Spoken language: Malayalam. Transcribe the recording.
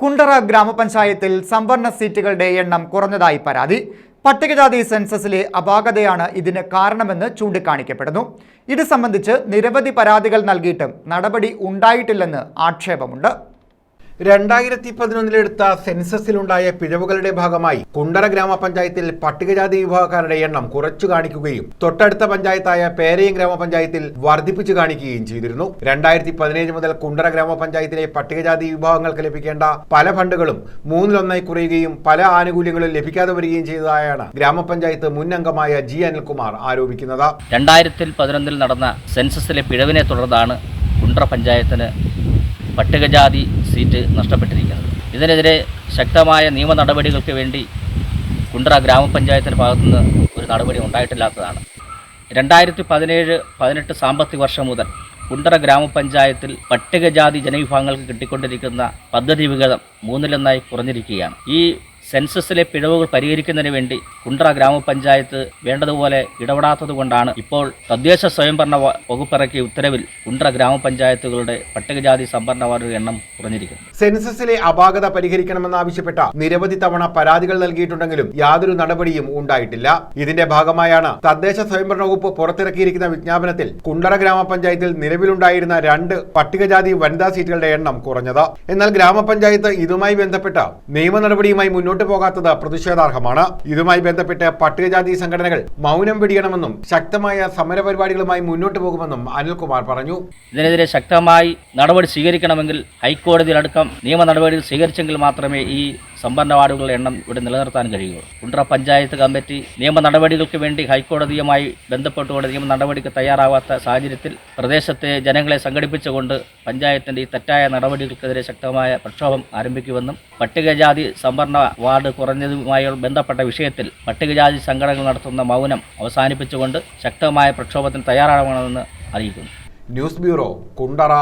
കുണ്ടറ ഗ്രാമപഞ്ചായത്തിൽ സംവരണ സീറ്റുകളുടെ എണ്ണം കുറഞ്ഞതായി പരാതി. പട്ടികജാതി സെൻസസിലെ അപാകതയാണ് ഇതിന് കാരണമെന്ന് ചൂണ്ടിക്കാണിക്കപ്പെടുന്നു. ഇത് സംബന്ധിച്ച് നിരവധി പരാതികൾ നൽകിയിട്ടും നടപടി ഉണ്ടായിട്ടില്ലെന്ന് ആക്ഷേപമുണ്ട്. രണ്ടായിരത്തി പതിനൊന്നിലെടുത്ത സെൻസസിലുണ്ടായ പിഴവുകളുടെ ഭാഗമായി കുണ്ടറ ഗ്രാമപഞ്ചായത്തിൽ പട്ടികജാതി വിഭാഗക്കാരുടെ എണ്ണം കുറച്ചു കാണിക്കുകയും തൊട്ടടുത്ത പഞ്ചായത്തായ പേരയം ഗ്രാമപഞ്ചായത്തിൽ വർദ്ധിപ്പിച്ചു കാണിക്കുകയും ചെയ്തിരുന്നു. രണ്ടായിരത്തി പതിനേഴ് മുതൽ കുണ്ടറ ഗ്രാമപഞ്ചായത്തിലെ പട്ടികജാതി വിഭാഗങ്ങൾക്ക് ലഭിക്കേണ്ട പല ഫണ്ടുകളും മൂന്നിലൊന്നായി കുറയുകയും പല ആനുകൂല്യങ്ങളും ലഭിക്കാതെ വരികയും ചെയ്തതായാണ് ഗ്രാമപഞ്ചായത്ത് മുൻ അംഗമായ ജി അനിൽകുമാർ ആരോപിക്കുന്നത്. രണ്ടായിരത്തി പതിനൊന്നിൽ നടന്ന സെൻസസിലെ പിഴവിനെ തുടർന്നാണ് കുണ്ടറ പഞ്ചായത്തിന് പട്ടികജാതി സീറ്റ് നഷ്ടപ്പെട്ടിരിക്കുന്നത്. ഇതിനെതിരെ ശക്തമായ നിയമ നടപടികൾക്ക് വേണ്ടി കുണ്ട്ര ഗ്രാമപഞ്ചായത്തിന്റെ ഭാഗത്തുനിന്ന് ഒരു നടപടി ഉണ്ടായിട്ടില്ലാത്തതാണ്. രണ്ടായിരത്തി പതിനേഴ് പതിനെട്ട് സാമ്പത്തിക വർഷം മുതൽ കുണ്ടറ ഗ്രാമപഞ്ചായത്തിൽ പട്ടികജാതി ജനവിഭാഗങ്ങൾക്ക് കിട്ടിക്കൊണ്ടിരിക്കുന്ന പദ്ധതി വിഹിതം മൂന്നിലൊന്നായി കുറഞ്ഞിരിക്കുകയാണ്. ഈ സെൻസസിലെ പിഴവുകൾ പരിഹരിക്കുന്നതിന് വേണ്ടി കുണ്ട്ര ഗ്രാമപഞ്ചായത്ത് വേണ്ടതുപോലെ ഇടപെടാത്തതുകൊണ്ടാണ് ഇപ്പോൾ തദ്ദേശ സ്വയംഭരണ വകുപ്പിറക്കിയ ഉത്തരവിൽ കുണ്ട്ര ഗ്രാമപഞ്ചായത്തുകളുടെ പട്ടികജാതി സംഭരണ വാർഡുകളുടെ എണ്ണം കുറഞ്ഞിരിക്കുന്നു. സെൻസസിലെ അപാകത പരിഹരിക്കണമെന്നാവശ്യപ്പെട്ട നിരവധി തവണ പരാതികൾ നൽകിയിട്ടുണ്ടെങ്കിലും യാതൊരു നടപടിയും ഉണ്ടായിട്ടില്ല. ഇതിന്റെ ഭാഗമായാണ് തദ്ദേശ സ്വയംഭരണ വകുപ്പ് പുറത്തിറക്കിയിരിക്കുന്ന വിജ്ഞാപനത്തിൽ കുണ്ടറ ഗ്രാമപഞ്ചായത്തിൽ നിലവിലുണ്ടായിരുന്ന രണ്ട് പട്ടികജാതി വനിതാ സീറ്റുകളുടെ എണ്ണം കുറഞ്ഞത്. എന്നാൽ ഗ്രാമപഞ്ചായത്ത് ഇതുമായി ബന്ധപ്പെട്ട നിയമ നടപടിയുമായി മുന്നോട്ട് പോകാത്തത് പ്രതിഷേധാർഹമാണ്. ഇതുമായി ബന്ധപ്പെട്ട് പട്ടികജാതി സംഘടനകൾ മൗനം വെടിയണമെന്നും ശക്തമായ സമരപരിപാടികളുമായി മുന്നോട്ട് പോകുമെന്നും അനിൽകുമാർ പറഞ്ഞു. ഇതിനെതിരെ ശക്തമായി നടപടി സ്വീകരിക്കണമെങ്കിൽ ഹൈക്കോടതിയിലടക്കം നിയമ നടപടികൾ സ്വീകരിച്ചെങ്കിൽ മാത്രമേ ഈ സംഭരണ വാർഡുകളുടെ എണ്ണം ഇവിടെ നിലനിർത്താൻ കഴിയുള്ളൂ കുണ്ട്ര പഞ്ചായത്ത് കമ്മിറ്റി നിയമ നടപടികൾക്ക് വേണ്ടി ഹൈക്കോടതിയുമായി ബന്ധപ്പെട്ടുകൊണ്ട് നിയമ നടപടിക്ക് തയ്യാറാവാത്ത സാഹചര്യത്തിൽ പ്രദേശത്തെ ജനങ്ങളെ സംഘടിപ്പിച്ചുകൊണ്ട് പഞ്ചായത്തിന്റെ ഈ തെറ്റായ നടപടികൾക്കെതിരെ ശക്തമായ പ്രക്ഷോഭം ആരംഭിക്കുമെന്നും പട്ടികജാതി സംവരണ വാർഡ് കുറഞ്ഞതുമായി ബന്ധപ്പെട്ട വിഷയത്തിൽ പട്ടികജാതി സംഘടനകൾ നടത്തുന്ന മൗനം അവസാനിപ്പിച്ചുകൊണ്ട് ശക്തമായ പ്രക്ഷോഭത്തിന് തയ്യാറാകണമെന്ന് അറിയിക്കുന്നു. News bureau Kundara